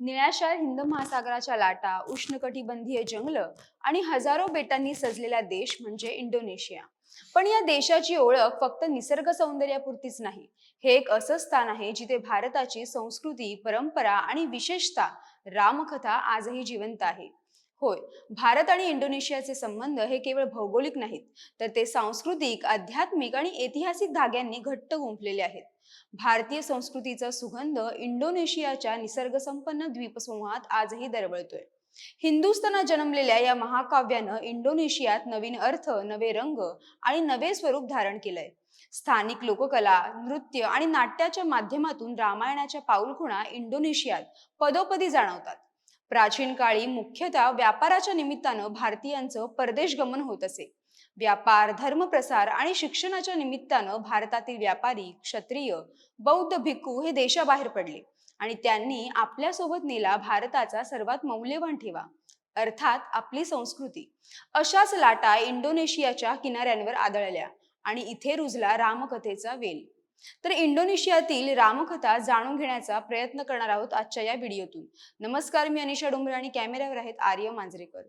निळ्याशार हिंद महासागराच्या लाटा उष्णकटिबंधीय जंगलं आणि हजारो बेटांनी सजलेला देश म्हणजे इंडोनेशिया. पण या देशाची ओळख फक्त निसर्ग सौंदर्यापुरतीच नाही. हे एक असं स्थान आहे जिथे भारताची संस्कृती परंपरा आणि विशेषतः रामकथा आजही जिवंत आहे. होय भारत आणि इंडोनेशियाचे संबंध हे केवळ भौगोलिक नाहीत तर ते सांस्कृतिक आध्यात्मिक आणि ऐतिहासिक धाग्यांनी घट्ट गुंफलेले आहेत. भारतीय संस्कृतीचा सुगंध इंडोनेशियाच्या निसर्गसंपन्न द्वीपसमूहात आजही दरवळतोय. हिंदुस्थानात जन्मलेल्या या महाकाव्यानं इंडोनेशियात नवीन अर्थ नवे रंग आणि नवे स्वरूप धारण केलंय. स्थानिक लोककला नृत्य आणि नाट्याच्या माध्यमातून रामायणाच्या पाऊलखुणा इंडोनेशियात पदोपदी जाणवतात. प्राचीन काळी मुख्यतः व्यापाराच्या निमित्तानं भारतीयांचं परदेश गमन होत असे. व्यापार धर्मप्रसार आणि शिक्षणाच्या निमित्तानं भारतातील व्यापारी क्षत्रिय बौद्ध भिक्खू हे देशाबाहेर पडले आणि त्यांनी आपल्यासोबत नेला भारताचा सर्वात मौल्यवान ठेवा अर्थात आपली संस्कृती. अशाच लाटा इंडोनेशियाच्या किनाऱ्यांवर आदळल्या आणि इथे रुजला रामकथेचा वेल. तर इंडोनेशियातील रामकथा जाणून घेण्याचा प्रयत्न करणार आहोत आजच्या या व्हिडिओतून. नमस्कार मी अनिशा डोंगरे आणि कॅमेऱ्यावर आहेत आर्य मांजरेकर.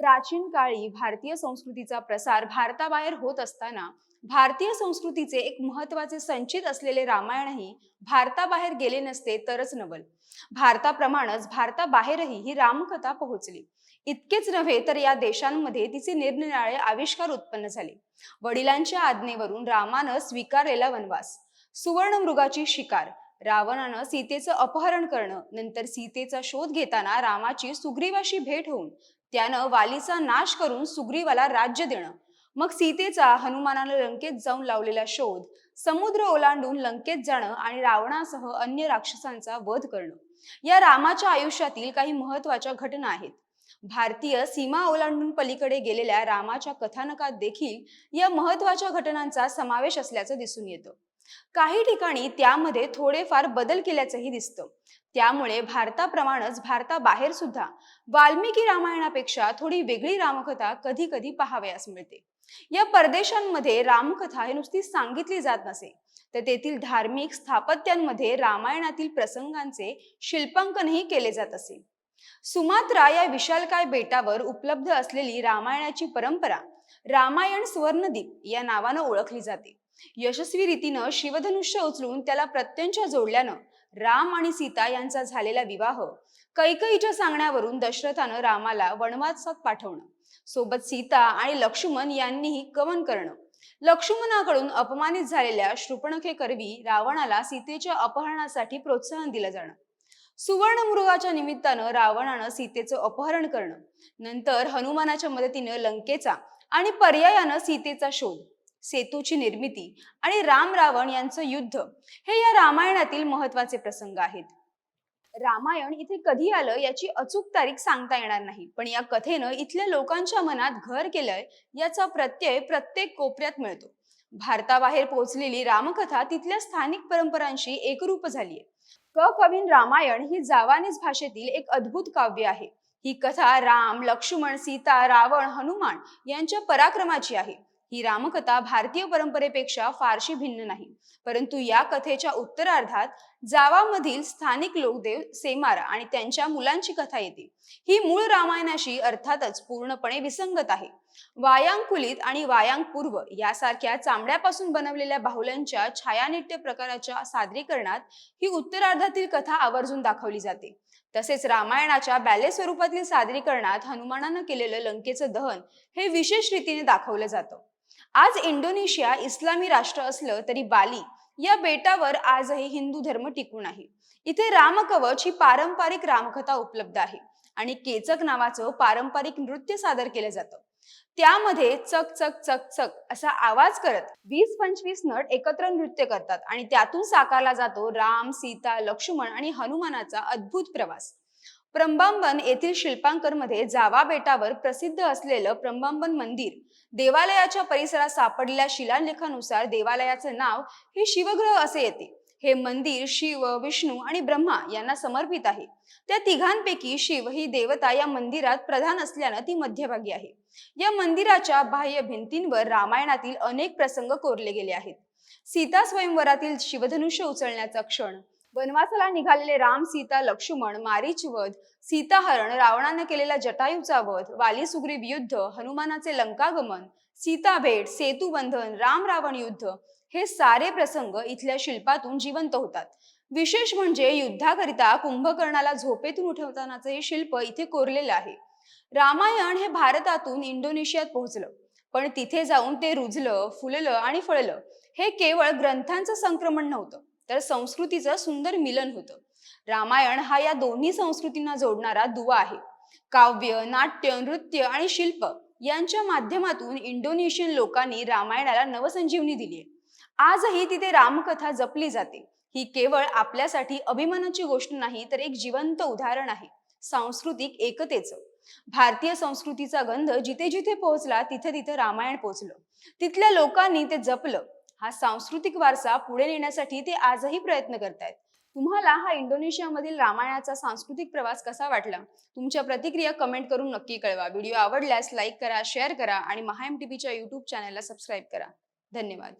प्राचीन काळी भारतीय संस्कृतीचा प्रसार भारताबाहेर होत असताना भारतीय संस्कृतीचे एक महत्त्वाचे संचित असलेले रामायणही भारताबाहेर गेले नसते तरच नवल. भारताप्रमाणेच भारताबाहेरही ही रामकथा पोहोचली. इतकेच नव्हे तर या देशांमध्ये तिचे निरनिराळे आविष्कार उत्पन्न झाले. वडिलांच्या आज्ञेवरून रामानं स्वीकारलेला वनवास. सुवर्ण मृगाची शिकार. रावणानं सीतेचं अपहरण करणं. नंतर सीतेचा शोध घेताना रामाची सुग्रीवाशी भेट होऊन त्यानं वालीचा नाश करून सुग्रीवाला राज्य देणं. मग सीतेचा हनुमानानं लंकेत जाऊन लावलेला शोध समुद्र ओलांडून लंकेत जाणं आणि रावणासह अन्य राक्षसांचा वध करणं. या रामाच्या आयुष्यातील काही महत्त्वाच्या घटना आहेत. भारतीय सीमा ओलांडून पलीकडे गेलेल्या रामाच्या कथानकात देखील या महत्त्वाच्या घटनांचा समावेश असल्याचं दिसून येतं. काही ठिकाणी त्यामध्ये थोडेफार बदल केल्याचंही दिसतं. त्यामुळे भारताप्रमाणेच भारताबाहेर सुद्धा वाल्मिकी रामायणापेक्षा थोडी वेगळी रामकथा कधी कधी पाहावयास मिळते. या परदेशांमध्ये रामकथा हे नुसती सांगितली जात नसे तर तेथील धार्मिक स्थापत्यांमध्ये रामायणातील प्रसंगांचे शिल्पांकनही केले जात असे. सुमात्रा या विशालकाय बेटावर उपलब्ध असलेली रामायणाची परंपरा रामायण स्वर्णदीप या नावानं ओळखली जाते. यशस्वी रीतीनं शिवधनुष्य उचलून त्याला प्रत्यंच्या जोडल्यानं राम आणि सीता यांचा झालेला विवाह कैकईच्या सांगण्यावरून दशरथानं रामाला वनवासात पाठवणं. सोबत सीता आणि लक्ष्मण यांनीही कवन करणं. लक्ष्मणाकडून अपमानित झालेल्या शृपणखे करवी रावणाला सीतेच्या अपहरणासाठी प्रोत्साहन दिलं जाणं. सुवर्ण मृगाच्या निमित्तानं रावणानं सीतेचं अपहरण करणं. नंतर हनुमानाच्या मदतीनं लंकेचा आणि पर्यायानं सीतेचा शोध. सेतूची निर्मिती आणि राम रावण यांचं युद्ध हे या रामायणातील महत्त्वाचे प्रसंग आहेत. रामायण इथे कधी आलं याची अचूक तारीख सांगता येणार नाही पण या कथेनं इथल्या लोकांच्या मनात घर केलंय याचा प्रत्यय प्रत्येक कोपऱ्यात मिळतो. भारताबाहेर पोहोचलेली रामकथा तिथल्या स्थानिक परंपरांशी एकरूप झालीय. क. कवीन रामायण ही जावानीज भाषेतील एक अद्भुत काव्य आहे. ही कथा राम लक्ष्मण सीता रावण हनुमान यांच्या पराक्रमाची आहे. ही रामकथा भारतीय परंपरेपेक्षा फारशी भिन्न नाही. परंतु या कथेच्या उत्तरार्धात जावामधील स्थानिक लोकदेव सेमार आणि त्यांच्या मुलांची कथा येते. ही मूळ रामायणाशी अर्थातच पूर्णपणे विसंगत आहे. वायांकुलित आणि वायांगपूर्व यासारख्या चामड्यापासून बनवलेल्या बाहुल्यांच्या छायानिट्य प्रकाराच्या सादरीकरणात ही उत्तरार्धातील कथा आवर्जून दाखवली जाते. तसेच रामायणाच्या बॅले स्वरूपातील सादरीकरणात हनुमानानं केलेलं लंकेचं दहन हे विशेष रीतीने दाखवलं जातं. आज इंडोनेशिया इस्लामी राष्ट्र असलं तरी बाली या बेटावर आजही हिंदू धर्म टिकून आहे. इथे रामकवच ही पारंपरिक रामकथा उपलब्ध आहे आणि केचक नावाचं पारंपरिक नृत्य सादर केलं जातं. त्यामध्ये चक चक चक चक असा आवाज करत वीस पंचवीस नट एकत्र नृत्य करतात आणि त्यातून साकारला जातो राम सीता लक्ष्मण आणि हनुमानाचा अद्भुत प्रवास. प्रंबांबन येथील शिल्पांकरमध्ये जावा बेटावर प्रसिद्ध असलेलं प्रंबांबन मंदिर देवालयाच्या परिसरात सापडलेल्या शिलालेखानुसार देवालयाचं नाव हे शिवग्रह असे येते. हे मंदिर शिव विष्णू आणि ब्रह्मा यांना समर्पित आहे. त्या तिघांपैकी शिव ही देवता या मंदिरात प्रधान असल्यानं ती मध्यभागी आहे. या मंदिराच्या बाह्य भिंतींवर रामायणातील अनेक प्रसंग कोरले गेले आहेत. सीता स्वयंवरातील शिवधनुष्य उचलण्याचा क्षण वनवासाला निघालेले राम सीता लक्ष्मण मारीच वध सीताहरण रावणाने केलेला जटायूचा वध वाली सुग्रीव युद्ध हनुमानाचे लंकागमन सीता भेट सेतुबंधन राम रावण युद्ध हे सारे प्रसंग इथल्या शिल्पातून जिवंत होतात. विशेष म्हणजे युद्धाकरिता कुंभकर्णाला झोपेतून उठवतानाचे हे शिल्प इथे कोरलेलं आहे. रामायण हे भारतातून इंडोनेशियात पोहोचलं. पण तिथे जाऊन ते रुजलं फुललं आणि फळलं. हे केवळ ग्रंथांचं संक्रमण नव्हतं. तर संस्कृतीचं सुंदर मिलन होतं. रामायण हा या दोन्ही संस्कृतींना जोडणारा दुवा आहे. काव्य नाट्य नृत्य आणि शिल्प यांच्या माध्यमातून इंडोनेशियन लोकांनी रामायणाला नवसंजीवनी दिली आजही तिथे रामकथा जपली जाते. ही केवळ आपल्यासाठी अभिमानाची गोष्ट नाही तर एक जिवंत उदाहरण आहे. सांस्कृतिक एकतेचं. भारतीय संस्कृतीचा गंध जिथे जिथे पोहोचला तिथे तिथे रामायण पोहोचलं. तिथल्या लोकांनी ते जपलं. हा सांस्कृतिक वारसा पुढे नेण्यासाठी ते आजही प्रयत्न करतायत. तुम्हाला हा इंडोनेशियामधील रामायणाचा सांस्कृतिक प्रवास कसा वाटला? तुमच्या प्रतिक्रिया कमेंट करून नक्की कळवा. व्हिडिओ आवडल्यास लाईक करा शेअर करा आणि महाएम टीव्हीच्या टी युट्यूब चॅनलला सबस्क्राईब करा. धन्यवाद.